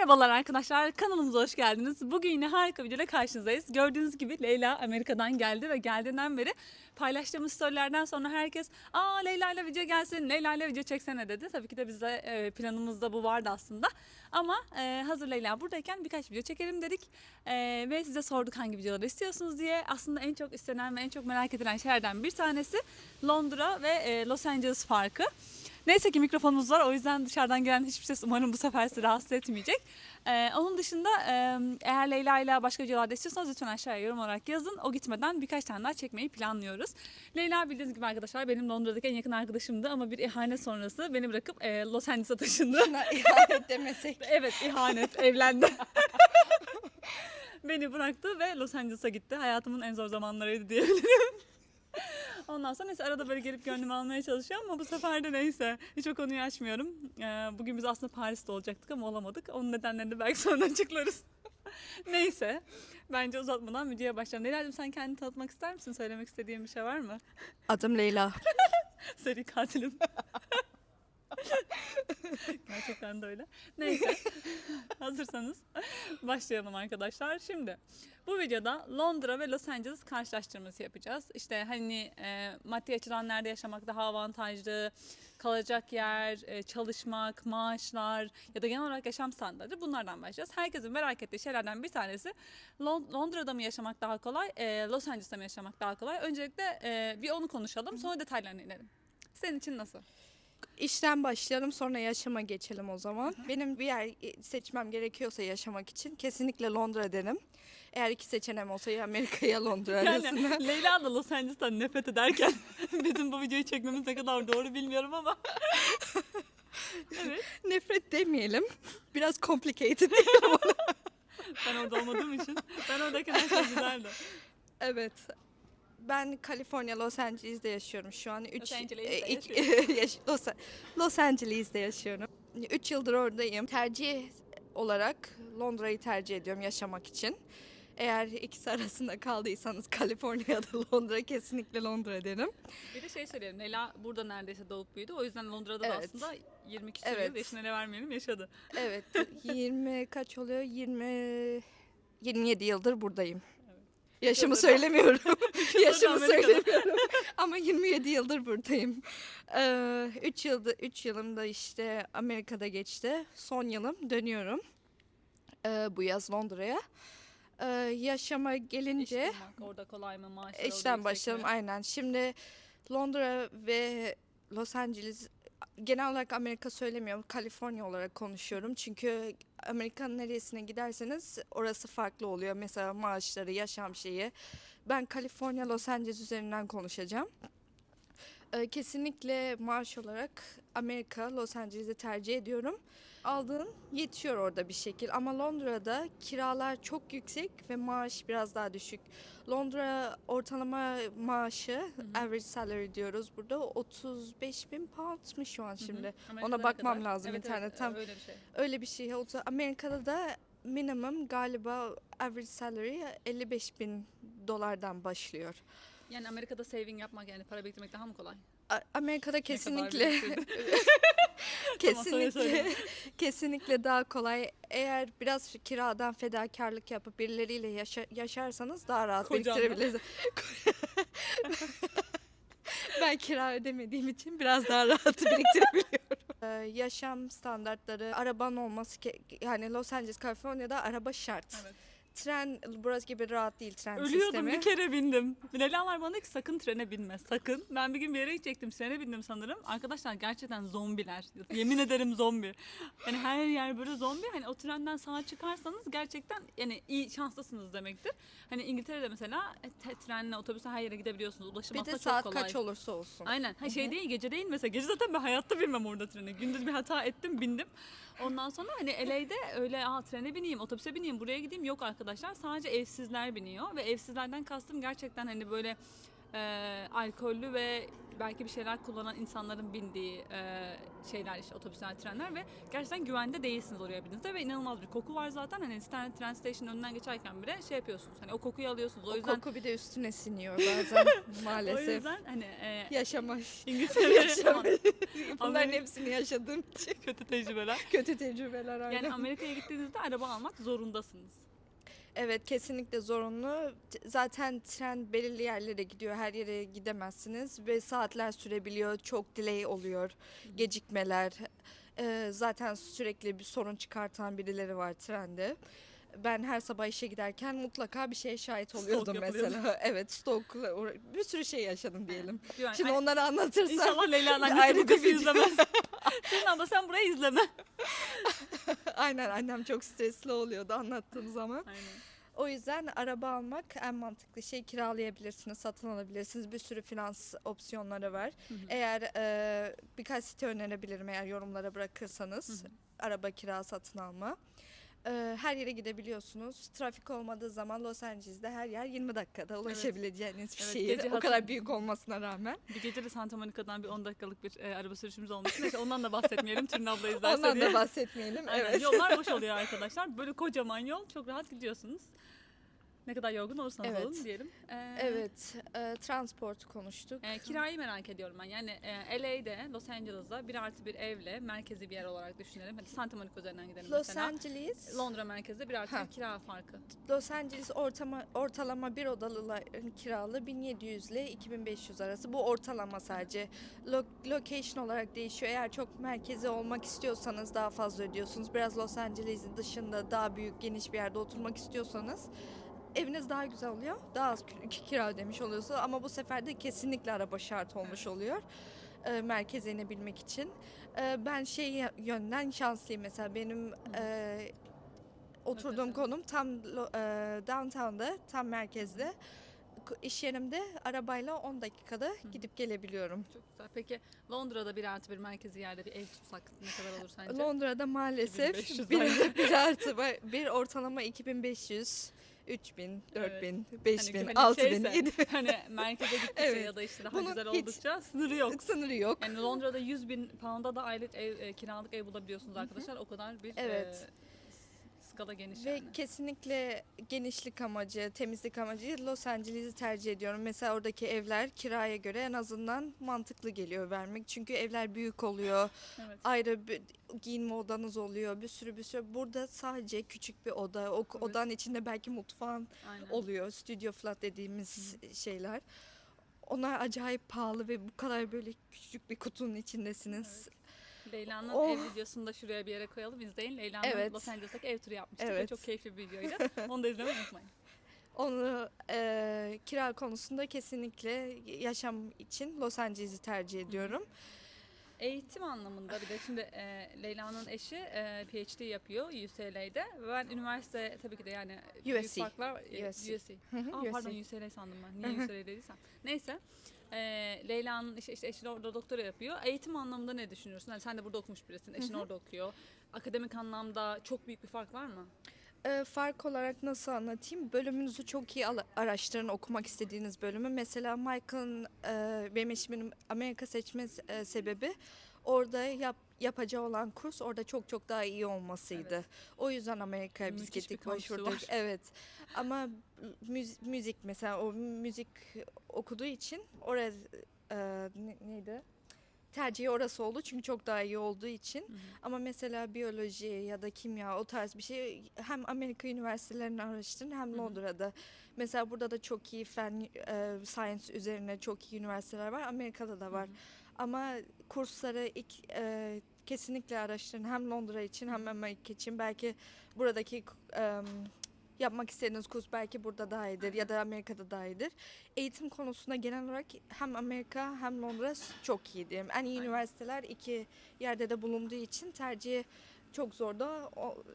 Merhabalar arkadaşlar, kanalımıza hoş geldiniz. Bugün yine harika bir videoyla karşınızdayız. Gördüğünüz gibi Leyla Amerika'dan geldi ve geldiğinden beri paylaştığımız storylerden sonra herkes ''Aa Leyla ile video gelsin, Leyla ile video çeksene'' dedi. Tabii ki de bize e, planımızda bu vardı aslında. Ama e, hazır Leyla buradayken birkaç video çekelim dedik. E, ve size sorduk hangi videoları istiyorsunuz diye. Aslında en çok istenen ve en çok merak edilen şeylerden bir tanesi Londra ve Los Angeles farkı. Neyse ki mikrofonumuz var o yüzden dışarıdan gelen hiçbir ses umarım bu sefer sizi rahatsız etmeyecek. Ee, onun dışında eğer Leyla ile başka videolarda istiyorsanız lütfen aşağıya yorum olarak yazın. O gitmeden birkaç tane daha çekmeyi planlıyoruz. Leyla bildiğiniz gibi arkadaşlar benim Londra'daki en yakın arkadaşımdı ama bir ihanet sonrası beni bırakıp e, Los Angeles'a taşındı. Buna ihanet demesek. evet ihanet evlendi. beni bıraktı ve Los Angeles'a gitti. Hayatımın en zor zamanlarıydı diyebilirim. Ondan sonra neyse arada böyle gelip gönlümü almaya çalışıyor ama bu sefer de neyse. Hiç o konuyu açmıyorum. Ee, bugün biz aslında Paris'te olacaktık ama olamadık. Onun nedenlerini de belki sonra açıklarız. neyse. Bence uzatmadan videoya başlayalım. Leyla'cığım sen kendini tanıtmak ister misin? Söylemek istediğin bir şey var mı? Adım Leyla. Seri katilim. Gerçekten de öyle. Neyse. Hazırsanız başlayalım arkadaşlar. Şimdi bu videoda Londra ve Los Angeles karşılaştırması yapacağız. İşte hani e, maddi açıdan nerede yaşamak daha avantajlı, kalacak yer, e, çalışmak, maaşlar ya da genel olarak yaşam standartı bunlardan başlayacağız. Herkesin merak ettiği şeylerden bir tanesi Lon- Londra'da mı yaşamak daha kolay, e, Los Angeles'ta mı yaşamak daha kolay? Öncelikle e, bir onu konuşalım sonra detaylarına inelim. Senin için nasıl? İşten başlayalım sonra yaşama geçelim o zaman. Benim bir yer seçmem gerekiyorsa yaşamak için kesinlikle Londra derim. Eğer iki seçeneğim olsa ya Amerika ya Londra arasında. Yani Leyla da Los Angeles'tan nefret ederken bizim bu videoyu çekmemiz ne kadar doğru bilmiyorum ama. evet. Nefret demeyelim. Biraz complicated. Ben orada olmadığım için. Ben oradayken her şey güzeldi. evet. Ben Kaliforniya, Los Angeles'de yaşıyorum şu an. Üç, Los Angeles'te e, ilk- yaş- Los, Los Angeles'de yaşıyorum. 3 yıldır oradayım. Tercih olarak Londra'yı tercih ediyorum yaşamak için. Eğer ikisi arasında kaldıysanız Kaliforniya ya da Londra kesinlikle Londra derim. Bir de şey söyleyelim. Leyla burada neredeyse doğup büyüdü. O yüzden Londra'da da Evet. aslında 22 yıl Evet. yaşına ne vermeyelim yaşadı. Evet 20 kaç oluyor? 20 27 yıldır buradayım. Yaşımı söylemiyorum. Yaşımı Amerika'da. söylemiyorum. Ama 27 yıldır buradayım. 3 yılda 3 yılım da işte Amerika'da geçti. Son yılım dönüyorum. Ee, bu yaz Londra'ya. Ee, yaşama gelince İş bulmak orada kolay mı? Maaşlar İşten mi? aynen. Şimdi Londra ve Los Angeles genel olarak Amerika söylemiyorum. Kaliforniya olarak konuşuyorum. Çünkü Amerika'nın neresine giderseniz orası farklı oluyor. Mesela maaşları, yaşam şeyi. Ben Kaliforniya, Los Angeles üzerinden konuşacağım. Ee, kesinlikle maaş olarak Amerika, Los Angeles'i tercih ediyorum. Aldığın yetiyor orada bir şekil ama Londra'da kiralar çok yüksek ve maaş biraz daha düşük. Londra ortalama maaşı, average salary diyoruz burada 35 bin pound şu an Hı hı. şimdi? Amerika'da Ona bakmam kadar? lazım Evet, internetten. Evet, öyle bir şey. Öyle bir şey Amerika'da da minimum galiba average salary 55 bin dolardan başlıyor. Yani Amerika'da saving yapmak yani para biriktirmek daha mı kolay? A- Amerika'da kesinlikle kesinlikle söyle. kesinlikle daha kolay. Eğer biraz kiradan fedakarlık yapıp birileriyle yaşa- yaşarsanız daha rahat Kocanla. biriktirebilirsiniz. ben kira ödemediğim için biraz daha rahat biriktirebiliyorum. Ee, yaşam standartları, araban olması ke- yani Los Angeles, Kaliforniya'da araba şart. Evet. Tren burası gibi rahat değil tren Ölüyordum sistemi. bir kere bindim. Leylalar bana ki sakın trene binme sakın. Ben bir gün bir yere gidecektim trene bindim sanırım. Arkadaşlar gerçekten zombiler. Yemin ederim zombi. Hani her yer böyle zombi. Hani o trenden sağa çıkarsanız gerçekten yani iyi şanslısınız demektir. Hani İngiltere'de mesela e, te- trenle otobüse her yere gidebiliyorsunuz. Ulaşım Bir de çok saat kolay. kaç olursa olsun. Aynen. Ha şey değil gece değil mesela. Gece zaten ben hayatta binmem orada trene. Gündüz bir hata ettim bindim. Ondan sonra hani LA'de öyle Aa, trene bineyim, otobüse bineyim, buraya gideyim yok arkadaşlar. Sadece evsizler biniyor ve evsizlerden kastım gerçekten hani böyle e, alkollü ve belki bir şeyler kullanan insanların bindiği e, şeyler işte otobüsler, trenler ve gerçekten güvende değilsiniz oraya bindiğinizde ve inanılmaz bir koku var zaten. Hani tren, tren station'ın önünden geçerken bile şey yapıyorsunuz. Hani o kokuyu alıyorsunuz. O, O yüzden koku bir de üstüne siniyor bazen o maalesef. yüzden hani e, Yaşamış. İngiltere Yaşamış. Bunların hepsini yaşadığım için kötü tecrübeler. kötü tecrübeler aynen. Yani Amerika'ya gittiğinizde araba almak zorundasınız. Evet kesinlikle zorunlu. Zaten tren belirli yerlere gidiyor. Her yere gidemezsiniz ve saatler sürebiliyor. Çok delay oluyor. Gecikmeler. Ee, zaten sürekli bir sorun çıkartan birileri var trende. Ben her sabah işe giderken mutlaka bir şeye şahit oluyordum mesela. Evet uğra- bir sürü şey yaşadım diyelim. Güven- Şimdi Ay- onları anlatırsam İnşallah Leyla'nın annesi Ayrı bu bir kızı video. izlemez. Senin abla sen burayı izleme. aynen annem çok stresli oluyordu anlattığım zaman. Aynen. O yüzden araba almak en mantıklı şey kiralayabilirsiniz, satın alabilirsiniz. Bir sürü finans opsiyonları var. Hı hı. Eğer e, birkaç site önerebilirim eğer yorumlara bırakırsanız. Hı hı. Araba kira satın alma. E, her yere gidebiliyorsunuz. Trafik olmadığı zaman Los Angeles'de her yer 20 dakikada ulaşabileceğiniz bir Evet, şehir. gece O kadar büyük olmasına rağmen. Bir gece de Santa Monica'dan bir 10 dakikalık bir e, araba sürüşümüz olmuştu. Neyse ondan da bahsetmeyelim. Tülin abla izlerse Ondan diye. da bahsetmeyelim. Aynen, Evet. Yollar boş oluyor arkadaşlar. Böyle kocaman yol. Çok rahat gidiyorsunuz. Ne kadar yorgun olursanız Evet. olun diyelim. Ee, Evet, e, transport konuştuk. e, kirayı merak ediyorum ben. Yani e, LA'de, Los Angeles'da bir artı bir evle merkezi bir yer olarak düşünelim. Hadi Santa Monica üzerinden gidelim Los mesela. Angeles, Londra merkezde bir artı Ha. bir kira farkı. Los Angeles ortama, ortalama bir odalıların kiralı 1700 ile 2500 arası. Bu ortalama sadece. Lo- location olarak değişiyor. Eğer çok merkezi olmak istiyorsanız daha fazla ödüyorsunuz. Biraz Los Angeles'in dışında daha büyük, geniş bir yerde oturmak istiyorsanız eviniz daha güzel oluyor. Daha az kir- kira ödemiş oluyorsunuz ama bu sefer de kesinlikle araba şart olmuş oluyor. E, merkeze inebilmek için. E, ben şey yönden şanslıyım mesela benim e, oturduğum konum tam e, downtown'da, tam merkezde. İş yerimde arabayla 10 dakikada gidip gelebiliyorum. Çok güzel. Peki Londra'da bir artı bir merkezi yerde bir ev tutsak ne kadar olur sence? Londra'da maalesef 2500 bir, bir artı bir ortalama 2500, 3000, 4000, 5000, hani 6000, şeyse, 7000 hani merkeze gittikçe Evet. ya da işte daha Bunun güzel hiç- oldukça sınırı yok. sınırı yok. Yani Londra'da 100 bin pound'a da aylık ev, e, kiralık ev bulabiliyorsunuz arkadaşlar. O kadar bir Evet. e, skala geniş Ve yani. kesinlikle genişlik amacı, temizlik amacı Los Angeles'i tercih ediyorum. Mesela oradaki evler kiraya göre en azından mantıklı geliyor vermek. Çünkü evler büyük oluyor. Evet. ayrı bir giyinme odanız oluyor. Bir sürü bir sürü. Burada sadece küçük bir oda. O Evet. odanın içinde belki mutfağın Aynen. oluyor. Stüdyo flat dediğimiz şeyler. Onlar acayip pahalı ve bu kadar böyle küçük bir kutunun içindesiniz. Leyla'nın Oh. ev videosunu da şuraya bir yere koyalım izleyin. Leyla'nın Evet. Los Angeles'taki ev turu yapmıştık ve Evet. çok keyifli bir videoydu. Onu da izlemeyi unutmayın. Onu e, kira konusunda kesinlikle yaşam için Los Angeles'i tercih ediyorum. Eğitim anlamında bir de şimdi e, Leyla'nın eşi e, PhD yapıyor UCLA'de. Ve Ben üniversite tabii ki de yani USC. farklar. E, USC. USC. Aa, pardon USC. UCLA sandım ben. Niye UCLA dediysem. Neyse. E, Leyla'nın işte, işte eşi de orada doktora yapıyor. Eğitim anlamında ne düşünüyorsun? Yani sen de burada okumuş birisin. Eşin orada okuyor. Akademik anlamda çok büyük bir fark var mı? E, fark olarak nasıl anlatayım? Bölümünüzü çok iyi araştırın okumak istediğiniz bölümü. Mesela Michael'ın e, benim eşimin Amerika seçme e, sebebi orada yap, yapacağı olan kurs orada çok çok daha iyi olmasıydı. Evet. O yüzden Amerika'ya biz Müthiş gittik başvurduk. Evet. Ama müzik, müzik mesela o müzik okuduğu için oraya e, ne- neydi? Tercihi orası oldu çünkü çok daha iyi olduğu için. Hı hı. Ama mesela biyoloji ya da kimya o tarz bir şey hem Amerika üniversitelerini araştırın hem. Londra'da. Mesela burada da çok iyi fen, e, science üzerine çok iyi üniversiteler var. Amerika'da da var. Hı hı. Ama kursları ilk, e, kesinlikle araştırın. Hem Londra için hem Amerika için. Belki buradaki e, yapmak istediğiniz kurs belki burada daha iyidir ya da Amerika'da daha iyidir. Eğitim konusunda genel olarak hem Amerika hem Londra çok iyi diyeyim. En iyi üniversiteler iki yerde de bulunduğu için tercih çok zor da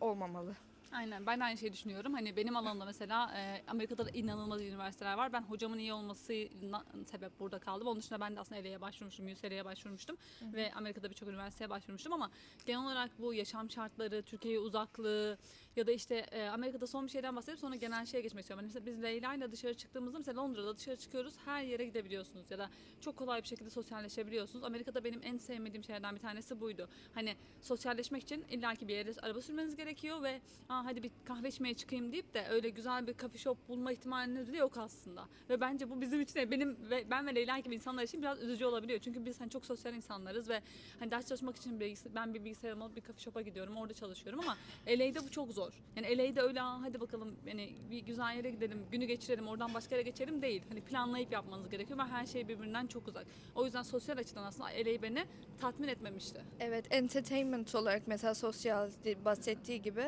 olmamalı. Aynen ben de aynı şeyi düşünüyorum. Hani benim alanımda mesela e, Amerika'da da inanılmaz üniversiteler var. Ben hocamın iyi olmasına sebep burada kaldım. Onun dışında ben de aslında LA'ye başvurmuştum, UCLA'ye başvurmuştum ve Amerika'da birçok üniversiteye başvurmuştum ama genel olarak bu yaşam şartları, Türkiye'ye uzaklığı ya da işte e, Amerika'da son bir şeyden bahsedip sonra genel şeye geçmek istiyorum. Hani mesela biz Leyla ile dışarı çıktığımızda mesela Londra'da dışarı çıkıyoruz her yere gidebiliyorsunuz ya da çok kolay bir şekilde sosyalleşebiliyorsunuz. Amerika'da benim en sevmediğim şeylerden bir tanesi buydu. Hani sosyalleşmek için illaki bir yere araba sürmeniz gerekiyor ve Hadi bir kahve içmeye çıkayım deyip de öyle güzel bir coffee shop bulma ihtimaliniz de yok aslında. Ve bence bu bizim için benim ve ben ve Leyla gibi insanlar için biraz üzücü olabiliyor. Çünkü biz hani çok sosyal insanlarız ve hani ders çalışmak için bilgis- ben bir bilgisayarımı alıp bir coffee shop'a gidiyorum. Orada çalışıyorum ama LA'de bu çok zor. Yani LA'de öyle hadi bakalım yani bir güzel yere gidelim, günü geçirelim, oradan başka yere geçelim değil. Hani planlayıp yapmanız gerekiyor ve her şey birbirinden çok uzak. O yüzden sosyal açıdan aslında LA beni tatmin etmemişti. Evet, entertainment olarak mesela sosyal bahsettiği gibi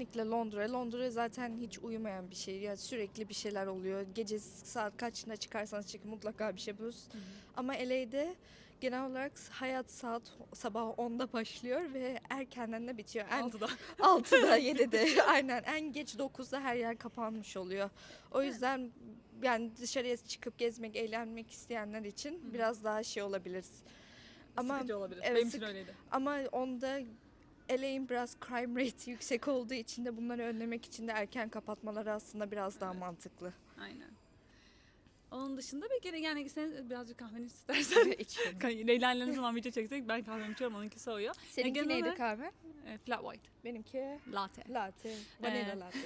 kesinlikle Londra. Londra zaten hiç uyumayan bir şey. Yani sürekli bir şeyler oluyor. Gece saat kaçında çıkarsanız çıkın mutlaka bir şey bulursunuz. Ama LA'de genel olarak hayat saat sabah 10'da başlıyor ve erkenden de bitiyor. En Altıda. 6'da 7'de aynen en geç 9'da her yer kapanmış oluyor. O yüzden yani dışarıya çıkıp gezmek, eğlenmek isteyenler için biraz daha şey olabilir. Ama Sıkıcı olabilir. evet, Benim için öyleydi. ama onda LA'in biraz crime rate yüksek olduğu için de bunları önlemek için de erken kapatmaları aslında biraz daha Evet. mantıklı. Aynen. Onun dışında bir kere yani sen birazcık kahveni istersen İçiyorum. Leyla ile ne zaman video çeksek ben kahvemi içiyorum onunki soğuyor. Seninki genel neydi olarak- kahve? E, flat white Benimki latte. latte, vanilla Ee, latte.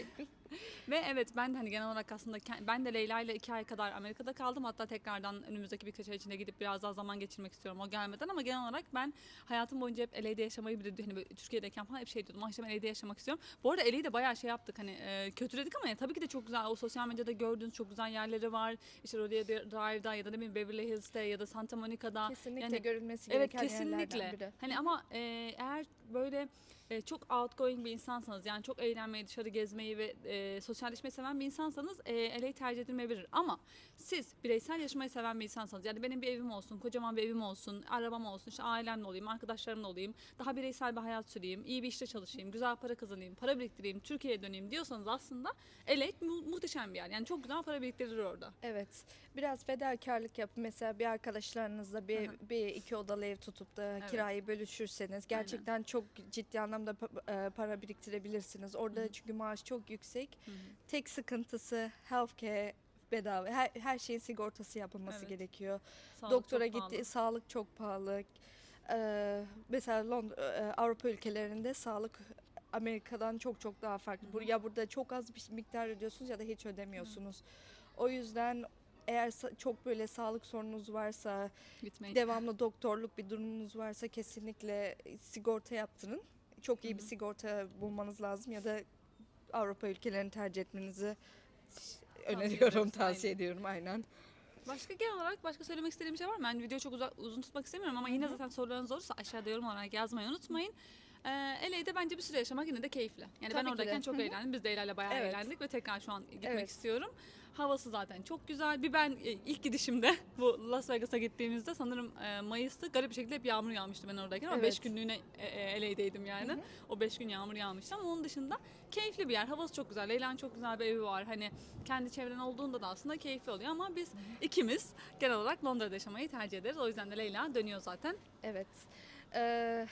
Ve evet ben de hani genel olarak aslında ben de Leyla ile iki ay kadar Amerika'da kaldım. Hatta tekrardan önümüzdeki birkaç ay içinde gidip biraz daha zaman geçirmek istiyorum o gelmeden. Ama genel olarak ben hayatım boyunca hep LA'de yaşamayı bir de hani böyle Türkiye'deyken falan hep şey diyordum. "Ah işte ben LA'de yaşamak istiyorum. Bu arada LA'de bayağı şey yaptık hani e, kötüledik ama yani tabii ki de çok güzel. O sosyal medyada gördüğünüz çok güzel yerleri var. İşte Rodeo Drive'da ya da ne bileyim Beverly Hills'te ya da Santa Monica'da. Kesinlikle yani- görülmesi Evet gereken yerlerden kesinlikle. biri. Hani ama e, eğer böyle e, çok outgoing bir insansanız yani çok eğlenmeyi, dışarı gezmeyi ve e, sosyalleşmeyi seven bir insansanız e, LA tercih edilmeyebilir. Ama siz bireysel yaşamayı seven bir insansanız yani benim bir evim olsun, kocaman bir evim olsun, arabam olsun, işte ailemle olayım, arkadaşlarımla olayım, daha bireysel bir hayat süreyim, iyi bir işte çalışayım, güzel para kazanayım, para biriktireyim, Türkiye'ye döneyim diyorsanız aslında LA mu- muhteşem bir yer. Yani çok güzel para biriktirir orada. Evet. Biraz fedakarlık yapıp mesela bir arkadaşlarınızla bir, bir iki odalı ev tutup da Evet. kirayı bölüşürseniz gerçekten çok ciddi anlamda pa- e, para biriktirebilirsiniz. Orada Hı hı. çünkü maaş çok yüksek. Hı hı. Tek sıkıntısı healthcare bedava. Her, her şeyin sigortası yapılması Evet. gerekiyor. Sağlık Doktora çok pahalı. gitti, sağlık çok pahalı. Ee, mesela Londra, e, Avrupa ülkelerinde sağlık Amerika'dan çok çok daha farklı. Bur- Ya burada çok az bir miktar ödüyorsunuz ya da hiç ödemiyorsunuz. O yüzden eğer çok böyle sağlık sorununuz varsa, Gitmeyin. devamlı doktorluk bir durumunuz varsa kesinlikle sigorta yaptırın. Çok iyi bir sigorta bulmanız lazım ya da Avrupa ülkelerini tercih etmenizi öneriyorum, tavsiye ediyorum aynen. Başka genel olarak başka söylemek istediğim bir şey var mı? Ben videoyu çok uzak, uzun tutmak istemiyorum ama yine zaten sorularınız olursa aşağıda yorum olarak yazmayı unutmayın. Ee, LA'de bence bir süre yaşamak yine de keyifli. Yani ben Tabii de. oradayken çok Hı hı. eğlendim. Biz de Leyla'yla bayağı Evet. eğlendik ve tekrar şu an gitmek Evet. istiyorum. Havası zaten çok güzel. Bir ben e, ilk gidişimde bu Las Vegas'a gittiğimizde sanırım e, Mayıs'ta garip bir şekilde hep yağmur yağmıştı ben oradayken ama 5 Evet. günlüğüne e, LA'deydim yani. Hı hı. O 5 gün yağmur yağmıştı ama onun dışında keyifli bir yer. Havası çok güzel. Leyla'nın çok güzel bir evi var. Hani kendi çevren olduğunda da aslında keyifli oluyor ama biz ikimiz genel olarak Londra'da yaşamayı tercih ederiz. O yüzden de Leyla dönüyor zaten. Evet. Ee,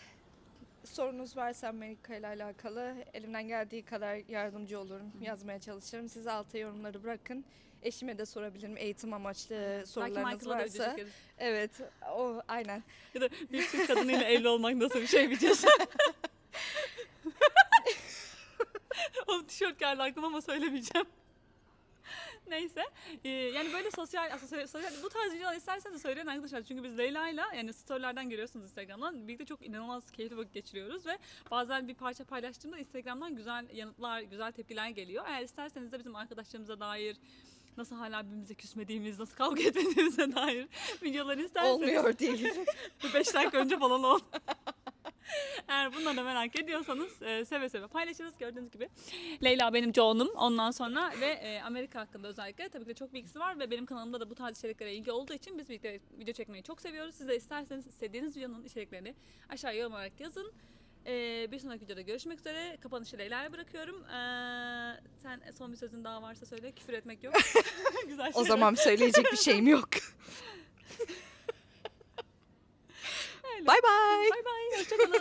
sorunuz varsa Amerika ile alakalı elimden geldiği kadar yardımcı olurum. Yazmaya çalışırım. Siz alta yorumları bırakın. Eşime de sorabilirim eğitim amaçlı sorularınız Michael'a da varsa. çekeriz. Evet, o aynen. Ya da bir Türk kadınıyla evli olmak nasıl bir şey bileceğiz. o tişört geldi aklıma ama söylemeyeceğim. Neyse. Ee, yani böyle sosyal, aslında sosyal, bu tarz videolar isterseniz söyleyin arkadaşlar. Çünkü biz Leyla'yla yani storylerden görüyorsunuz Instagram'dan. Birlikte çok inanılmaz keyifli vakit geçiriyoruz ve bazen bir parça paylaştığımda Instagram'dan güzel yanıtlar, güzel tepkiler geliyor. Eğer isterseniz de bizim arkadaşlarımıza dair nasıl hala birbirimize küsmediğimiz, nasıl kavga etmediğimize dair videolar isterseniz Olmuyor değil. bir 5 dakika önce falan oldu. Eğer bunları da merak ediyorsanız e, seve seve paylaşırız gördüğünüz gibi. Leyla benim John'um ondan sonra ve e, Amerika hakkında özellikle tabii ki de çok bilgisi var ve benim kanalımda da bu tarz içeriklere ilgi olduğu için biz birlikte video çekmeyi çok seviyoruz. Siz de isterseniz istediğiniz videonun içeriklerini aşağıya yorum olarak yazın. Ee, bir sonraki videoda görüşmek üzere. Kapanışı Leyla'ya bırakıyorum. Ee, sen son bir sözün daha varsa söyle. Küfür etmek yok. Güzel O şeyler. zaman söyleyecek bir şeyim yok. Öyle. Bay bay. Bay bay. Hoşçakalın.